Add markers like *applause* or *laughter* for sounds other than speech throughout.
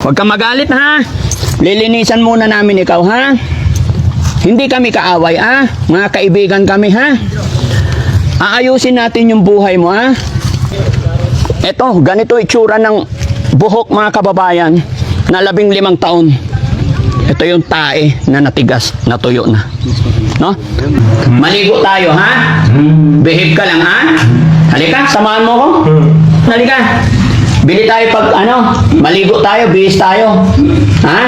Huwag kang magalit ha. Lilinisan muna namin ikaw ha. Hindi kami kaaway ha. Mga kaibigan kami ha. Aayusin natin yung buhay mo ha. Eto, ganito itsura ng buhok mga kababayan na labing limang taon. Ito yung tae na natigas, natuyo na. No? Maligo tayo, ha? Behave ka lang, ha? Halika, samahan mo ko. Halika. Bili tayo pag, ano, maligo tayo, bihis tayo. Ha?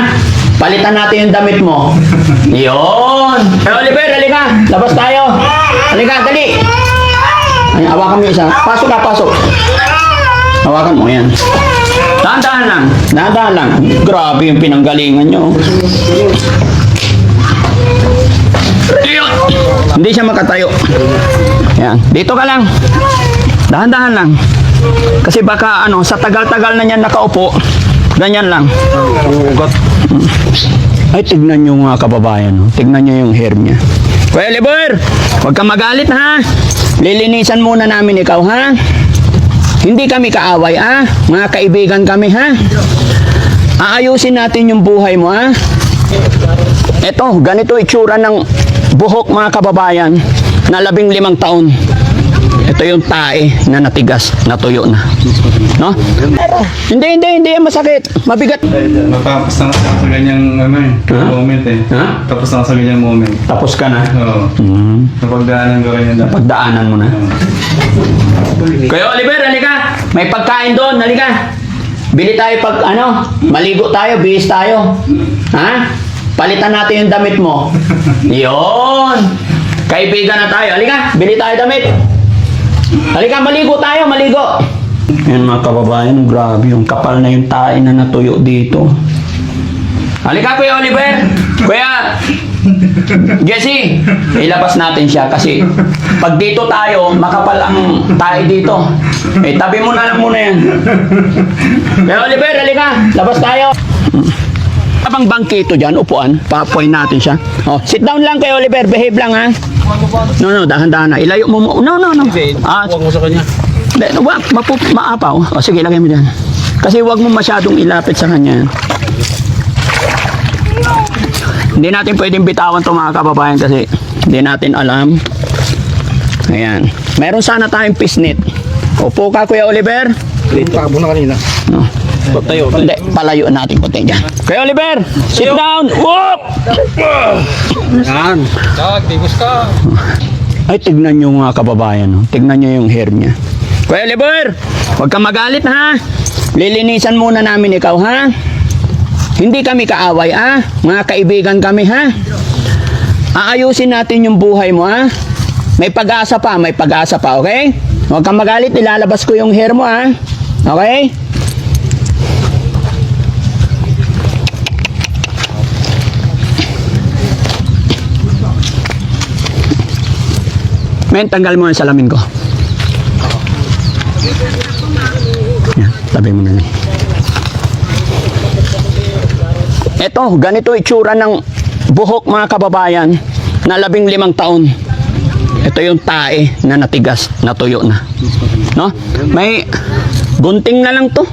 Palitan natin yung damit mo. Yun. Eh, Oliver, halika. Labas tayo. Halika, dali. Ay, hawakan mo yung isa. Pasok ka, pasok. Hawakan mo yan. Dahan-dahan lang. Dahan-dahan lang. Grabe yung pinanggalingan nyo. Hindi siya makatayo. Yan. Dito ka lang. Dahan-dahan lang. Kasi baka ano, sa tagal-tagal na niyan nakaupo, ganyan lang. Ay, tignan nyo mga kababayan. no? Tignan nyo yung hair niya. Kuya Oliver, huwag kang magalit ha. Lilinisan muna namin ikaw ha. Hindi kami kaaway ha. Mga kaibigan kami ha. Aayusin natin yung buhay mo ha. Ito, ganito itsura ng buhok mga kababayan na labing limang taon. Ito yung tae na natigas, natuyo na. No? Hindi, hindi, hindi yan masakit. Mabigat. Matapos na sa ganyang ano eh, Ha? moment eh. Ha? Tapos na sa ganyang moment. Tapos ka na. Oo. Hmm. Napagdaanan ko rin yan dati. Pagdaanan mo na. Kuya Oliver, halika. May pagkain doon, halika. Bili tayo pag ano, maligo tayo, bihis tayo. Ha? Palitan natin yung damit mo. *laughs* Yon. Kaibigan na tayo. Halika, bili tayo damit. Halika, maligo tayo, maligo. Yan mga kababayan, grabe yung kapal na yung tae na natuyo dito. Halika, Kuya Oliver. Kuya, Jesse, ilabas natin siya kasi pag dito tayo, makapal ang tayo dito. Eh, tabi mo na lang muna yan. Kuya Oliver, halika. Labas tayo. Abang bangkito dyan, upuan. Papoy natin siya. Oh, sit down lang kay Oliver. Behave lang ha. No, no, dahan-dahan na. Ilayo mo mo. No, no, no. Ah, mo sa kanya. wag, mapu, maapaw. O sige, lagay mo dyan. Kasi wag mo masyadong ilapit sa kanya. Hindi natin pwedeng bitawan to mga kababayan kasi hindi natin alam. Ayan. Meron sana tayong pisnit. Upo ka, Kuya Oliver. Takbo na kanina. No. Tayo. Hindi, palayo natin konti dyan. Kuya Oliver, sit down. Whoop! Yan. Dag, tigos ka. Ay, tignan nyo mga kababayan. No? Tignan nyo yung hair niya. Kuya Oliver, huwag kang magalit ha. Lilinisan muna namin ikaw ha. Hindi kami kaaway ha. Mga kaibigan kami ha. Aayusin natin yung buhay mo ha. May pag-asa pa, may pag-asa pa, okay? Huwag kang magalit, ilalabas ko yung hair mo ha. Okay? Men, tanggal mo yung salamin ko. Yan, tabi mo na lang. Ito, ganito itsura ng buhok mga kababayan na labing limang taon. Ito yung tae na natigas, natuyo na. No? May gunting na lang to.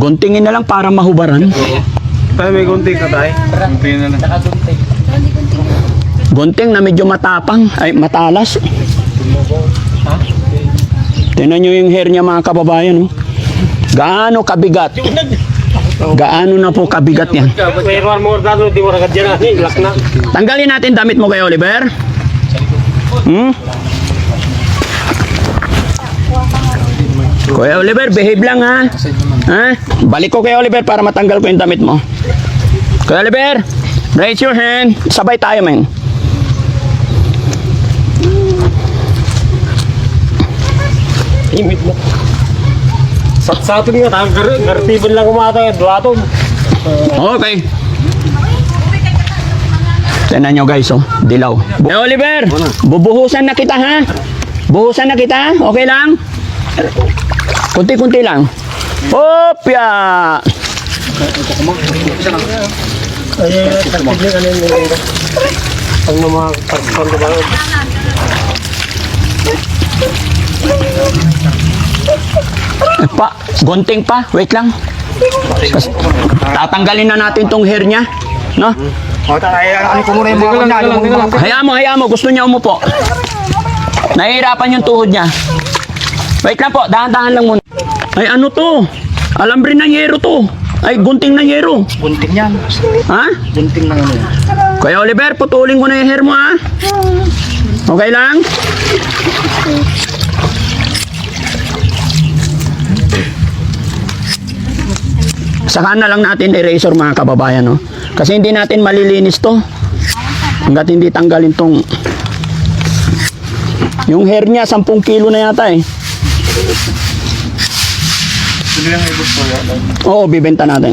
Guntingin na lang para mahubaran. Tayo may gunting ka tayo. Gunting na lang. Gunting na medyo matapang, ay matalas. Tingnan nyo yung hair niya mga kababayan. Oh. Gaano kabigat? Gaano na po kabigat yan? Na. Tanggalin natin damit mo kay Oliver. Hmm? Kuya Oliver, behave lang ha. Ha? Balik ko kay Oliver para matanggal ko yung damit mo. Kuya Oliver, raise your hand. Sabay tayo, men. Imit mo. Sa sa atin nga, gartiban lang kumata. Duwaton. Okay. Tignan nyo guys, oh. Dilaw. Hey, Oliver, bubuhusan na kita, ha? Buhusan na kita, okay lang? Kunti-kunti lang. Opya! Ay, Eh, Pa, gunting pa. Wait lang. Kas- tatanggalin na natin tong hair niya. No? O, ay, ano ko muna yung mga kanya, Hayaan mo, hayaan mo. Gusto niya umupo. Nahihirapan yung tuhod niya. Wait lang po, dahan-dahan lang muna. Ay, ano to? Alambre ng yero to. Ay, gunting ng yero. bunting yan. Ha? Bunting ng ano. Kuya Oliver, putulin ko na yung hair mo, ha? Okay lang? Saka na lang natin erasure mga kababayan, no? Kasi hindi natin malilinis to. Hanggat hindi tanggalin tong... Yung hair niya, 10 kilo na yata eh. Oo, bibenta natin.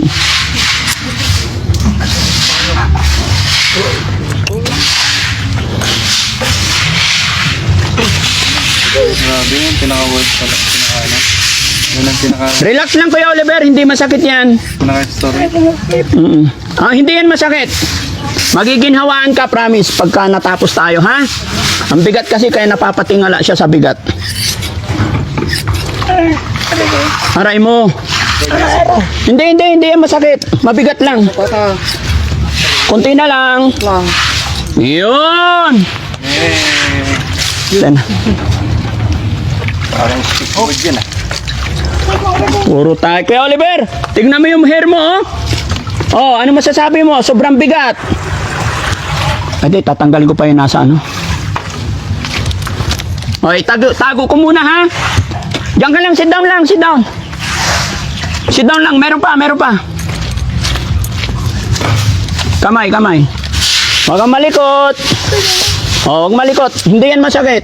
Grabe yung pinaka-worst pala. Pinaka-ano. Yun ang pinaka- Relax lang Kuya Oliver, hindi masakit yan. pinaka-story. Mm. Ah, hindi yan masakit. Magiginhawaan ka, promise, pagka natapos tayo, ha? Ang bigat kasi kaya napapatingala siya sa bigat. Aray mo. Hindi, hindi, hindi yan masakit. Mabigat lang. Kunti na lang. Yun! Yan. Parang stick wood yan ah. Puro tayo. Kuya Oliver, tignan mo yung hair mo, oh. Oh, ano masasabi mo? Sobrang bigat. Hindi, tatanggalin ko pa yung nasa ano. Okay, tago, tago ko muna ha. Diyan ka lang, sit down lang, sit down. Sit down lang, meron pa, meron pa. Kamay, kamay. Huwag kang malikot. Oh, huwag malikot. Hindi yan masakit.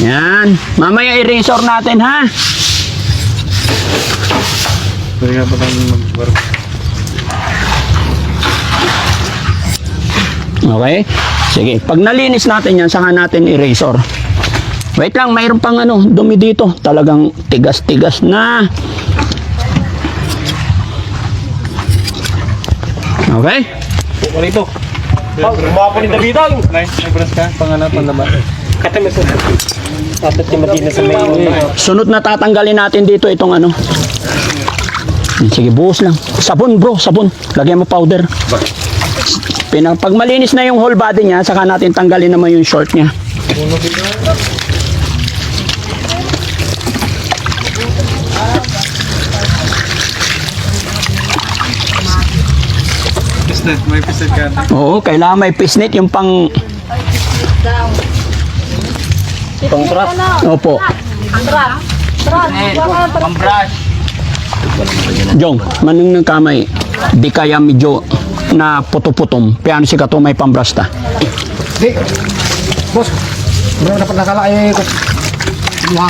Yan. Mamaya i-razor natin ha. Pwede nga pa kang mag-work. Okay? Sige, pag nalinis natin yan, saka natin i-razor. Wait lang, mayroon pang ano, dumi dito. Talagang tigas-tigas na. Okay? Ito? Oh, gumawa po ni Davidang. Nice. Brush ka? Pangalan, panlaban. Katamis ko. Dapat yung madina sa may... Sunod na tatanggalin natin dito itong ano. Sige, buhos lang. Sabon bro, sabon. Lagyan mo powder. Pinang, pag malinis na yung whole body niya, saka natin tanggalin naman yung short niya. Pisnet. May pisnet ka. Oo, kailangan may pisnit yung pang... Pang-trap. Opo. Jong, manong ng kamay, di kaya medyo na puto-putom. Piano si kato may pambrasta. Di. Boss. Bro, dapat nakala. Mga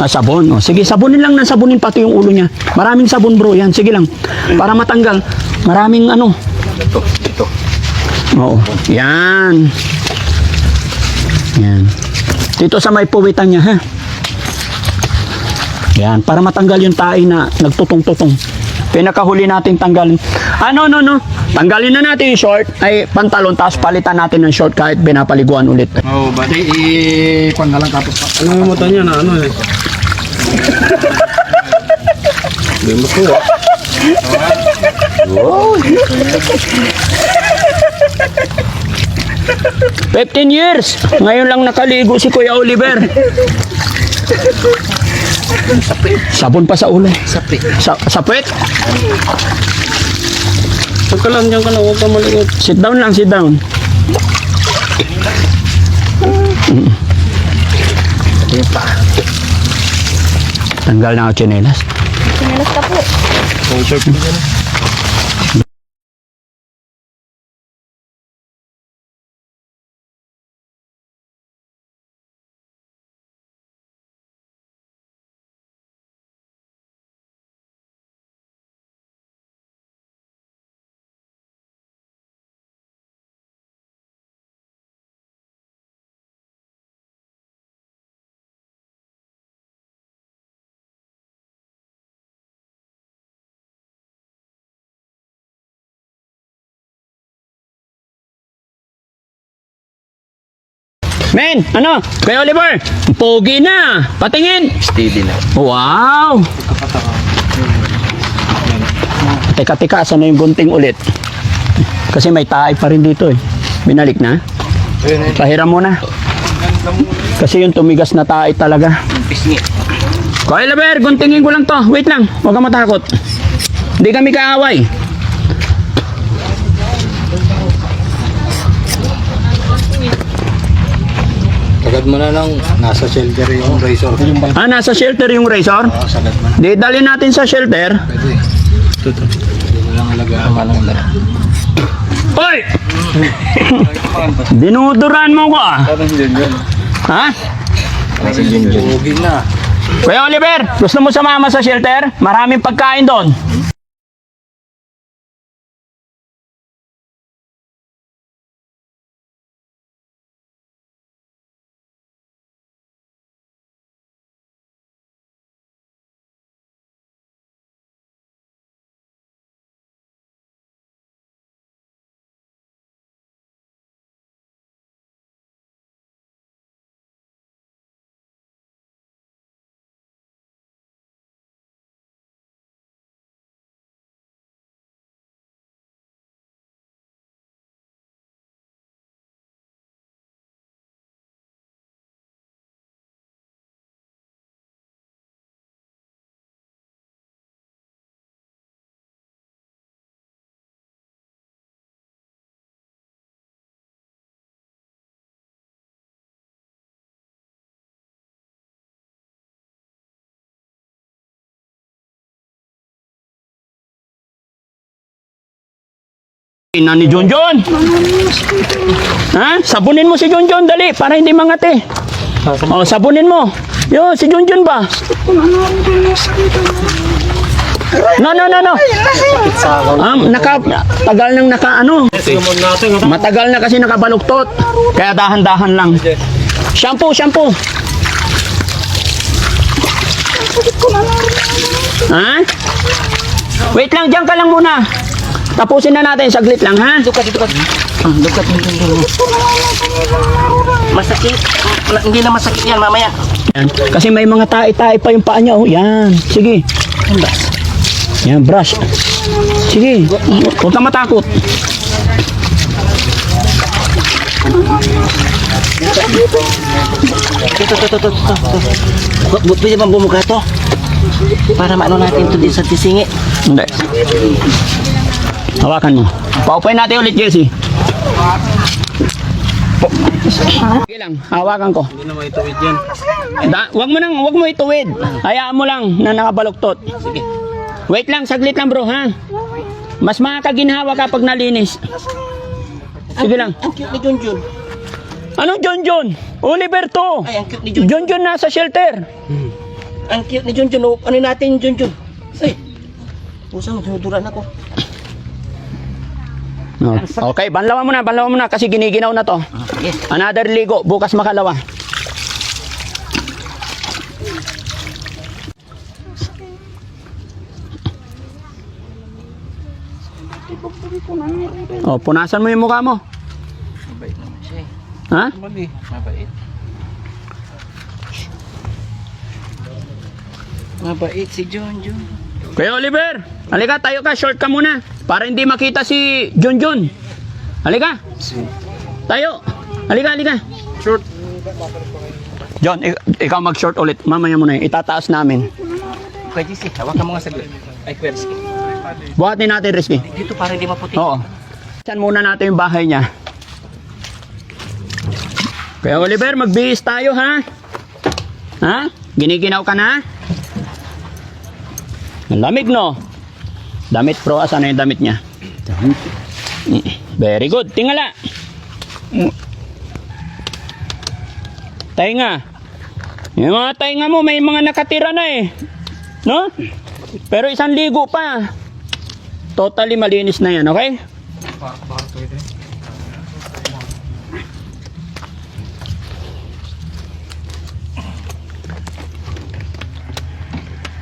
Ah, sabon. O, sige, sabunin lang ng sabunin pati yung ulo niya. Maraming sabon bro, yan. Sige lang. Para matanggal. Maraming ano. Ito. Ito. Oo. Yan. Yan. Dito sa may puwitan niya, ha? Yan. Para matanggal yung tae na nagtutong-tutong. Pinakahuli natin tanggalin. Ano, no, no. Tanggalin na natin yung short, ay pantalon, tapos palitan natin ng short kahit pinapaliguan ulit. Oo, oh, bali. I-pan na lang tapos pa. Ano yung mata niya na ano eh? Hindi mo to ah. 15 years! Ngayon lang nakaligo si Kuya Oliver. Sabon pa sa ulo. Sapi. Sa, sa puwet? Huwag ka lang dyan ka lang, huwag ka malikot. Sit down lang, sit down. Tanggal na ako tsinelas. Sinilas ka po. Kung sure Men, ano? Kay Oliver, pogi na. Patingin. Steady na. Wow! Teka, teka, na yung gunting ulit? Kasi may taay pa rin dito eh. Binalik na? Pahiram mo na. Kasi yung tumigas na taay talaga. Kuya Oliver, guntingin ko lang to. Wait lang, huwag ka matakot. Hindi kami kaaway. Sagad mo na lang, nasa shelter yung razor. Ah, nasa shelter yung razor? Oo, sagad mo na. Di, dali natin sa shelter. Pwede. Tuto. Hindi mo lang alagaan. Lang. Hoy! *laughs* Dinuduran mo ko ah. Parang dyan dyan. Ha? Parang dyan dyan. Huwagin na. Kuya Oliver, gusto mo sumama sa shelter? Maraming pagkain doon. Ina ni John John. Ha? Sabunin mo si John John, dali, para hindi mangati. Oh, sabunin mo. Yo, si John John ba? No, no, no, no. Um, naka, tagal nang naka, ano, matagal na kasi nakabaluktot. Kaya dahan-dahan lang. Shampoo, shampoo. Ha? Wait lang, diyan ka lang muna. Tapusin na natin, saglit lang, ha? Dito ka. Ah, dito. Masakit. Ma- Hindi na masakit yan mamaya. Yan. Kasi may mga tae-tae pa yung paa niya. Oh, yan. Sige. Yan, brush. Sige. Huwag ka matakot. Dito, dito, dito, dito. Bu- bu- Pwede bang bumuka to? Para maano natin to din sa tisingi. Hindi. Hawakan mo. Paupain natin ulit, Jesse. Sige lang, hawakan ko. Hindi na maituwid yan. Da, wag mo nang, wag mo ituwid. Hayaan mo lang na nakabaluktot. Sige. Wait lang, saglit lang bro, ha? Mas makakaginhawa kapag nalinis. Sige lang. Ang cute ni Junjun. Anong John John? Oliver to. Ay, ang cute ni Junjun. John John nasa shelter. Ang cute ni Junjun. Oh, ano natin yung Junjun? Ay. Pusang, dinuduran ako. No. Okay, banlawan mo na, banlawan mo na kasi giniginaw na to. Yes. Another ligo, bukas makalawa. Oh, punasan mo yung mukha mo. Mabait naman siya eh. Ha? Mabait. Mabait si Junjun. Kuya Oliver, halika tayo ka, short ka muna. Para hindi makita si John John. Halika, tayo. Halika, halika. Short. John, ik- ikaw mag-short ulit. Mamaya mo na yun. Itataas namin. Pwede si, hawakan mo nga saglit. Ay, pwede sige. Buhatin natin, Rizky. Dito para hindi maputi. Oo. Saan muna natin yung bahay niya? Kaya Oliver, magbihis tayo ha? Ha? Giniginaw ka na? Ang lamig no? Damit pro, asan na yung damit niya? Mm, Very good. Tingala. Tainga. Yung mga tainga mo, may mga nakatira na eh. No? Pero isang ligo pa. Totally malinis na yan, okay?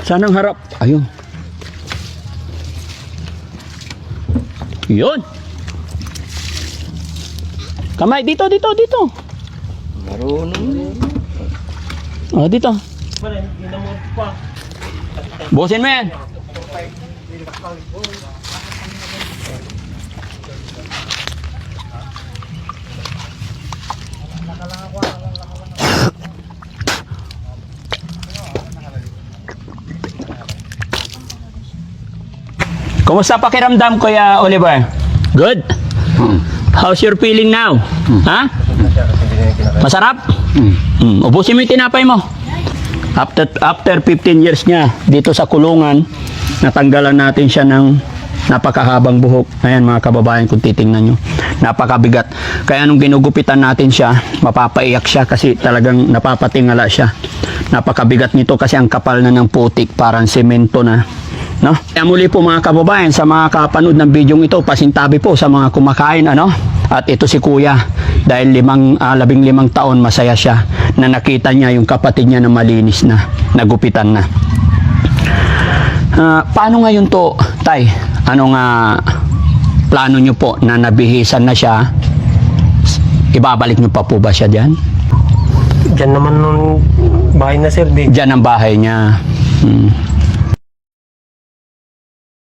Saan ang harap? Ayun. Yun. Kamay, dito, dito, dito. O, dito. Busin mo yan. Kumusta pakiramdam, Kuya Oliver? Good? How's your feeling now? Ha? Masarap? Mm. Ubusin mo yung tinapay mo. After, after 15 years niya dito sa kulungan, natanggalan natin siya ng napakahabang buhok. Ayan mga kababayan kung titingnan nyo. Napakabigat. Kaya nung ginugupitan natin siya, mapapaiyak siya kasi talagang napapatingala siya. Napakabigat nito kasi ang kapal na ng putik, parang semento na. No? Kaya muli po mga kababayan, sa mga kapanood ng video ito, pasintabi po sa mga kumakain, ano? At ito si Kuya, dahil limang, ah, labing limang taon masaya siya na nakita niya yung kapatid niya na malinis na, nagupitan na. Ah, paano ngayon to, Tay? Ano nga plano niyo po na nabihisan na siya? Ibabalik niyo pa po ba siya diyan? Diyan naman nung bahay na sir, di. Diyan ang bahay niya. Hmm.